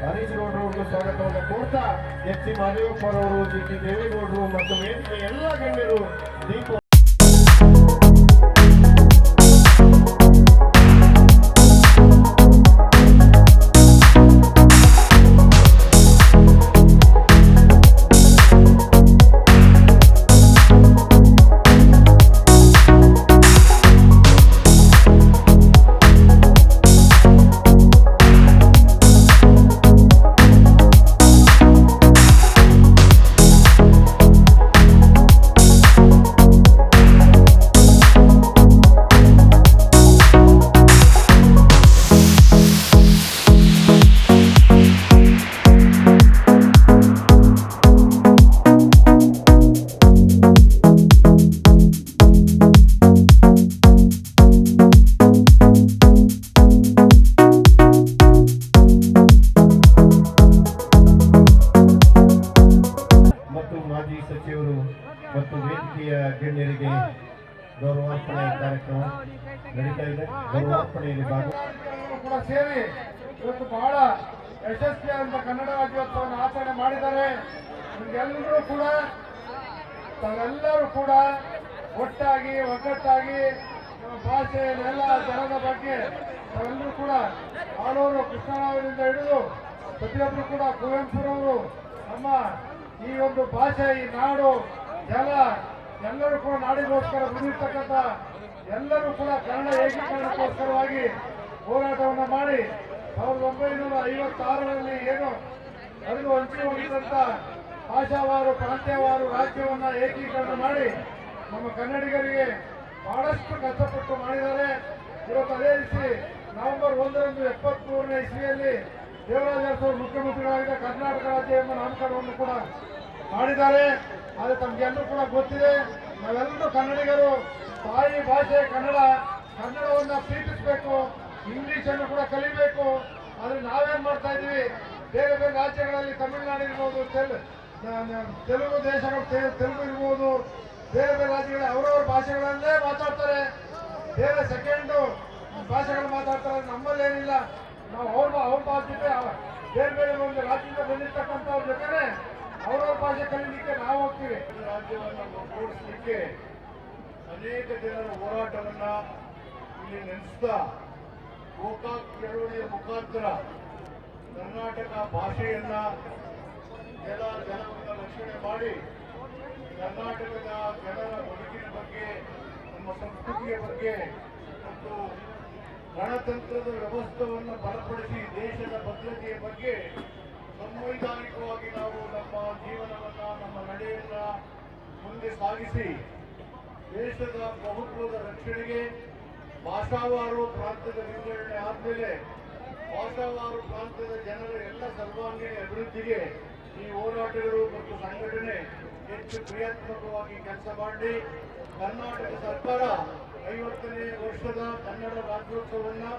ಗೌಡ್ರವ್ರಿಗೂ ಸ್ವಾಗತವನ್ನು ಕೋರ್ತಾ H C ಮಾದೇವಪ್ಪರವರು ಜಿ ಟಿ ದೇವೇಗೌಡರು ಮತ್ತು ವೇದಿಕೆ ಎಲ್ಲ ಗಣ್ಯರು ದೀಪ ವೇದಿಕೆಯ ಗಣ್ಯರಿಗೆ ಗೌರವಾರ್ಪಣೆ ಕಾರ್ಯಕ್ರಮ ನಡೀತಾ ಇದೆ. ಗೌರವಾರ್ಪಣೆಯಲ್ಲಿ ಭಾಗ ಎಲ್ಲರೂ ಕೂಡ ಸೇರಿ ಇವತ್ತು ಬಹಳ ಯಶಸ್ವಿಯಾದಂತ ಕನ್ನಡ ರಾಜ್ಯೋತ್ಸವವನ್ನು ಆಚರಣೆ ಮಾಡಿದ್ದಾರೆ. ನಿಮ್ಗೆಲ್ಲರೂ ಕೂಡ, ತಾವೆಲ್ಲರೂ ಕೂಡ ಒಟ್ಟಾಗಿ, ಒಗ್ಗಟ್ಟಾಗಿ ನಮ್ಮ ಎಲ್ಲ ಜನದ ಬಗ್ಗೆ ತಾವೆಲ್ಲರೂ ಕೂಡ ಆಳೂರು ಕೃಷ್ಣರಾವರಿಂದ ಹಿಡಿದು ಪ್ರತಿಯೊಬ್ಬರು ಕೂಡ ಕುವೆಂಪುರವರು ನಮ್ಮ ಈ ಒಂದು ಭಾಷೆ, ಈ ನಾಡು, ಜಲ ಎಲ್ಲರೂ ಕೂಡ ನಾಡಿಗೋಸ್ಕರ ದುಡಿರ್ತಕ್ಕಂಥ ಎಲ್ಲರೂ ಕೂಡ ಕನ್ನಡ ಏಕೀಕರಣಕ್ಕೋಸ್ಕರವಾಗಿ ಹೋರಾಟವನ್ನು ಮಾಡಿ ಸಾವಿರದ ಒಂಬೈನೂರ ಐವತ್ತಾರರಲ್ಲಿ ಏನು ಅರಿವು ಹಂಚಿ ಹೋಗಿದ್ದಂಥ ಭಾಷಾವಾರು, ಪ್ರಾಂತ್ಯವಾರು ರಾಜ್ಯವನ್ನ ಏಕೀಕರಣ ಮಾಡಿ ನಮ್ಮ ಕನ್ನಡಿಗರಿಗೆ ಬಹಳಷ್ಟು ಕಷ್ಟಪಟ್ಟು ಮಾಡಿದ್ದಾರೆ. ಇವತ್ತು ಅದೇ ರೀತಿ ನವೆಂಬರ್ ಒಂದರಂದು ಎಪ್ಪತ್ಮೂರನೇ ಇಸ್ವಿಯಲ್ಲಿ ದೇವರಾಜ ಮುಖ್ಯಮಂತ್ರಿಗಳಾಗಿದ್ದ ಕರ್ನಾಟಕ ರಾಜ್ಯ ಎಂಬ ನಾಮಕರಣವನ್ನು ಕೂಡ ಮಾಡಿದ್ದಾರೆ ಅದು ತಮಗೆಲ್ಲರೂ ಕೂಡ ಗೊತ್ತಿದೆ. ನಾವೆಲ್ಲರೂ ಕನ್ನಡಿಗರು. ತಾಯಿ ಭಾಷೆ ಕನ್ನಡ. ಕನ್ನಡವನ್ನು ಪ್ರೀತಿಸಬೇಕು. ಇಂಗ್ಲಿಷ್ ಅನ್ನು ಕೂಡ ಕಲಿಬೇಕು. ಆದರೆ ನಾವೇನ್ ಮಾಡ್ತಾ ಇದ್ದೀವಿ? ಬೇರೆ ಬೇರೆ ರಾಜ್ಯಗಳಲ್ಲಿ ತಮಿಳುನಾಡು ಇರ್ಬೋದು ತೆಲುಗು ದೇಶಗಳು ತೆಲುಗು ಇರ್ಬೋದು. ಬೇರೆ ಬೇರೆ ರಾಜ್ಯಗಳಲ್ಲಿ ಅವರವ್ರ ಭಾಷೆಗಳಲ್ಲೇ ಮಾತಾಡ್ತಾರೆ. ಬೇರೆ ಸೆಕೆಂಡು ಭಾಷೆಗಳು ಮಾತಾಡ್ತಾರೆ. ನಮ್ಮಲ್ಲಿ ಏನಿಲ್ಲ ನಾವು ಅವ್ರ ಅವ್ರ ಭಾಷೆ ಬೇರೆ ಬೇರೆ ಒಂದು ರಾಜ್ಯದಿಂದ ಬಂದಿರ್ತಕ್ಕಂಥವ್ರ ಜೊತೆನೆ ಅವ್ರವ್ರ ಭಾಷೆ ಕಲೀಲಿಕ್ಕೆ ನಾವು ಹೋಗ್ತೀವಿ. ರಾಜ್ಯವನ್ನು ಒಗ್ಗೂಡಿಸಲಿಕ್ಕೆ ಅನೇಕ ಜನರ ಹೋರಾಟವನ್ನ ಇಲ್ಲಿ ನೆನೆಸ್ತಾ ಗೋಕಾ ಚಳವಳಿಯ ಮುಖಾಂತರ ಕರ್ನಾಟಕ ಭಾಷೆಯನ್ನ ಜಲ ಜನವನ್ನು ರಕ್ಷಣೆ ಮಾಡಿ ಕರ್ನಾಟಕದ ಜನರ ಬದುಕಿನ ಬಗ್ಗೆ, ನಮ್ಮ ಸಂಸ್ಕೃತಿಯ ಬಗ್ಗೆ ಮತ್ತು ಗಣತಂತ್ರದ ವ್ಯವಸ್ಥೆಯನ್ನು ಬಲಪಡಿಸಿ ದೇಶದ ಭದ್ರತೆಯ ಬಗ್ಗೆ ಸಂವಿಧಾನಿಕವಾಗಿ ನಾವು ನಮ್ಮ ಜೀವನವನ್ನ ನಮ್ಮ ನಡೆಯನ್ನ ಮುಂದೆ ಸಾಗಿಸಿ ದೇಶದ ಬಹುತ್ವದ ರಕ್ಷಣೆಗೆ ಭಾಷಾವಾರು ಪ್ರಾಂತ್ಯದ ವಿಂಗಡಣೆ ಆದ್ಮೇಲೆ ಭಾಷಾವಾರು ಪ್ರಾಂತ್ಯದ ಜನರ ಎಲ್ಲ ಸರ್ವಾಂಗೀಣ ಅಭಿವೃದ್ಧಿಗೆ ಈ ಹೋರಾಟಗಳು ಮತ್ತು ಸಂಘಟನೆ ಹೆಚ್ಚು ಕ್ರಿಯಾತ್ಮಕವಾಗಿ ಕೆಲಸ ಮಾಡಿ ಕರ್ನಾಟಕ ಸರ್ಕಾರ ಐವತ್ತನೇ ವರ್ಷದ ಕನ್ನಡ ರಾಜ್ಯೋತ್ಸವವನ್ನು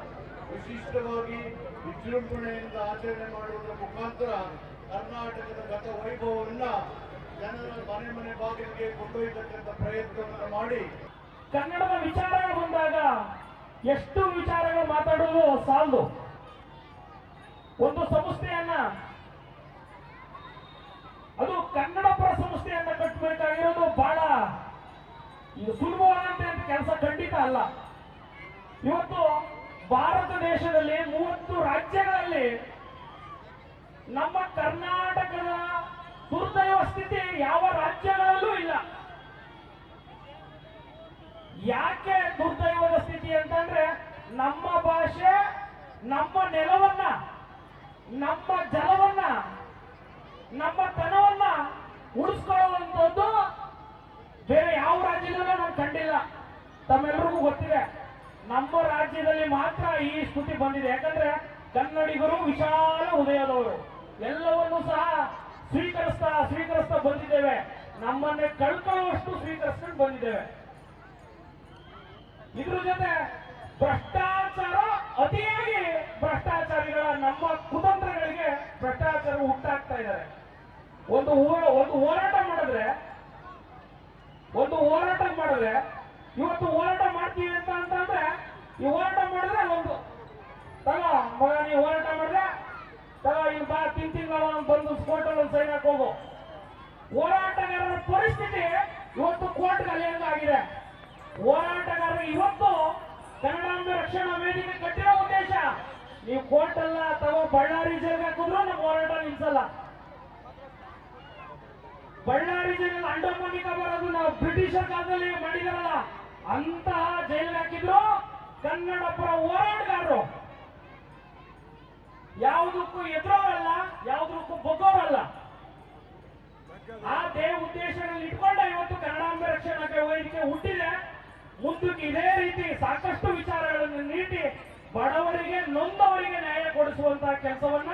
ವಿಶಿಷ್ಟವಾಗಿ ವಿಜೃಂಭಣೆಯಿಂದ ಆಚರಣೆ ಮಾಡುವುದರ ಮುಖಾಂತರ ಕರ್ನಾಟಕದ ಗತ ವೈಭವವನ್ನ ಜನರ ಮನೆ ಮನೆ ಬಾಗಿಲಿಗೆ ಕೊಂಡೊಯ್ಯತಕ್ಕಂಥ ಪ್ರಯತ್ನವನ್ನು ಮಾಡಿ ಕನ್ನಡದ ವಿಚಾರಗಳು ಬಂದಾಗ ಎಷ್ಟು ವಿಚಾರಗಳು ಮಾತಾಡೋದು ಸಾಲದು. ಒಂದು ಸಂಸ್ಥೆಯನ್ನ, ಅದು ಕನ್ನಡ ಪರ ಸಂಸ್ಥೆಯನ್ನ ಕಟ್ಟಬೇಕಾಗಿರೋದು ಬಹಳ ಇದು ಸುಲಭವಾದಂತೆ ಕೆಲಸ ಖಂಡಿತ ಅಲ್ಲ. ಇವತ್ತು ಭಾರತ ದೇಶದಲ್ಲಿ ಮೂವತ್ತು ರಾಜ್ಯಗಳಲ್ಲಿ ನಮ್ಮ ಕರ್ನಾಟಕದ ದುರ್ದೈವ ಸ್ಥಿತಿ ಯಾವ ರಾಜ್ಯಗಳಲ್ಲೂ ಇಲ್ಲ. ಯಾಕೆ ದುರ್ದೈವದ ಸ್ಥಿತಿ ಅಂತಂದ್ರೆ ನಮ್ಮ ಭಾಷೆ, ನಮ್ಮ ನೆಲವನ್ನ, ನಮ್ಮ ಜಲವನ್ನ, ನಮ್ಮ ತನವನ್ನ ಉಳಿಸ್ಕೊಳ್ಳುವಂಥದ್ದು ಬೇರೆ ಯಾವ ರಾಜ್ಯದಲ್ಲೂ ನಾನು ಕಂಡಿಲ್ಲ. ತಮ್ಮೆಲ್ಲರಿಗೂ ಗೊತ್ತಿದೆ, ನಮ್ಮ ರಾಜ್ಯದಲ್ಲಿ ಮಾತ್ರ ಈ ಸ್ಥಿತಿ ಬಂದಿದೆ. ಯಾಕಂದ್ರೆ ಕನ್ನಡಿಗರು ವಿಶಾಲ ಉದಯದವರು. ಎಲ್ಲವನ್ನೂ ಸಹ ಸ್ವೀಕರಿಸ್ತಾ ಸ್ವೀಕರಿಸ್ತಾ ಬಂದಿದ್ದೇವೆ. ನಮ್ಮನ್ನೇ ಕಳ್ಕೊಳ್ಳುವಷ್ಟು ಸ್ವೀಕರಿಸ್ಕೊಂಡು ಬಂದಿದ್ದೇವೆ. ಇದ್ರ ಜೊತೆ ಭ್ರಷ್ಟಾಚಾರ, ಅತಿಯಾಗಿ ಭ್ರಷ್ಟಾಚಾರಿಗಳ ನಮ್ಮ ಕುತಂತ್ರಗಳಿಗೆ ಭ್ರಷ್ಟಾಚಾರ ಹುಟ್ಟಾಗ್ತಾ ಇದ್ದಾರೆ. ಒಂದು ಒಂದು ಹೋರಾಟ ಮಾಡಿದ್ರೆ, ಒಂದು ಹೋರಾಟ ಮಾಡಿದ್ರೆ, ಇವತ್ತು ಹೋರಾಟ ಮಾಡ್ತೀವಿ ಅಂತ ಅಂತಂದ್ರೆ, ಈ ಹೋರಾಟ ಮಾಡಿದ್ರೆ ಒಂದು, ತಗೋ ಮಗ ನೀವು ಹೋರಾಟ ತಗೋ ಇನ್ ಬಾ ತಿನ್ ತಿಂಗಳ ಬಂದು ಕೋರ್ಟಲ್ಲಿ ಸೈನ್ ಹಾಕೋಗು ಹೋರಾಟಗಾರರ ಪರಿಸ್ಥಿತಿ ಇವತ್ತು ಕೋರ್ಟ್ ಆಗಿದೆ ಹೋರಾಟಗಾರರು ಇವತ್ತು ಕನ್ನಡಾಂಬೆ ರಕ್ಷಣಾ ವೇದಿಕೆ ಕಟ್ಟಿರೋ ಉದ್ದೇಶ. ನೀವು ಕೋರ್ಟ್ ಅಲ್ಲ ಅಥವಾ ಬಳ್ಳಾರಿ ಜೈಲ್ಗೆ ಹಾಕಿದ್ರು ನಮ್ಮ ಹೋರಾಟ ನಿಲ್ಸಲ್ಲ. ಬಳ್ಳಾರಿ ಜೈಲಲ್ಲಿ ಅಂಡಮಾನಿಕ ಬರೋದು ನಾವು ಬ್ರಿಟಿಷರ್ ಕಾಲದಲ್ಲಿ ಮಾಡಿದಾರಲ್ಲ, ಅಂತಹ ಜೈಲಿಗೆ ಹಾಕಿದ್ರು ಕನ್ನಡ ಪರ ಹೋರಾಟಗಾರರು. ಯಾವುದಕ್ಕೂ ಎದುರೋರಲ್ಲ, ಯಾವುದಕ್ಕೂ ಬಗ್ಗೋರಲ್ಲ. ಆ ದೇವ ಉದ್ದೇಶಗಳನ್ನು ಇಟ್ಕೊಂಡ ಇವತ್ತು ಕನ್ನಡಾಂಬೆ ರಕ್ಷಣಾ ವೇದಿಕೆ ಹುಟ್ಟಿದೆ. ಮುಂದಕ್ಕೆ ಇದೇ ರೀತಿ ಸಾಕಷ್ಟು ವಿಚಾರಗಳನ್ನು ನೀಡಿ ಬಡವರಿಗೆ, ನೊಂದವರಿಗೆ ನ್ಯಾಯ ಕೊಡಿಸುವಂತಹ ಕೆಲಸವನ್ನ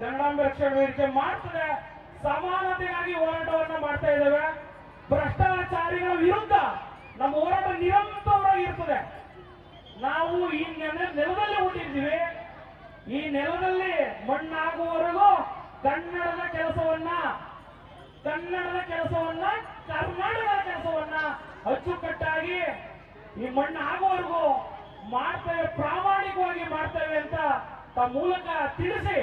ಕನ್ನಡಾಂಬೆ ರಕ್ಷಣಾ ವೇದಿಕೆ ಮಾಡ್ತದೆ. ಸಮಾನತೆಗಾಗಿ ಹೋರಾಟವನ್ನ ಮಾಡ್ತಾ ಇದ್ದೇವೆ. ಭ್ರಷ್ಟಾಚಾರಿಗಳ ವಿರುದ್ಧ ನಮ್ಮ ಹೋರಾಟ ನಿರಂತರವಾಗಿ ಇರ್ತದೆ. ನಾವು ಈ ನೆಲ- ನೆಲದಲ್ಲಿ ಹುಟ್ಟಿದ್ದೀವಿ. ಈ ನೆಲದಲ್ಲಿ ಮಣ್ಣಾಗುವವರೆಗೂ ಕನ್ನಡದ ಕೆಲಸವನ್ನ ಕನ್ನಡದ ಕೆಲಸವನ್ನ, ಕರ್ನಾಟಕದ ಕೆಲಸವನ್ನ ಅಚ್ಚುಕಟ್ಟಾಗಿ ಈ ಮಣ್ಣು ಆಗುವವರೆಗೂ ಮಾಡ್ತೇವೆ, ಪ್ರಾಮಾಣಿಕವಾಗಿ ಮಾಡ್ತೇವೆ ಅಂತ ತಮ್ಮ ಮೂಲಕ ತಿಳಿಸಿ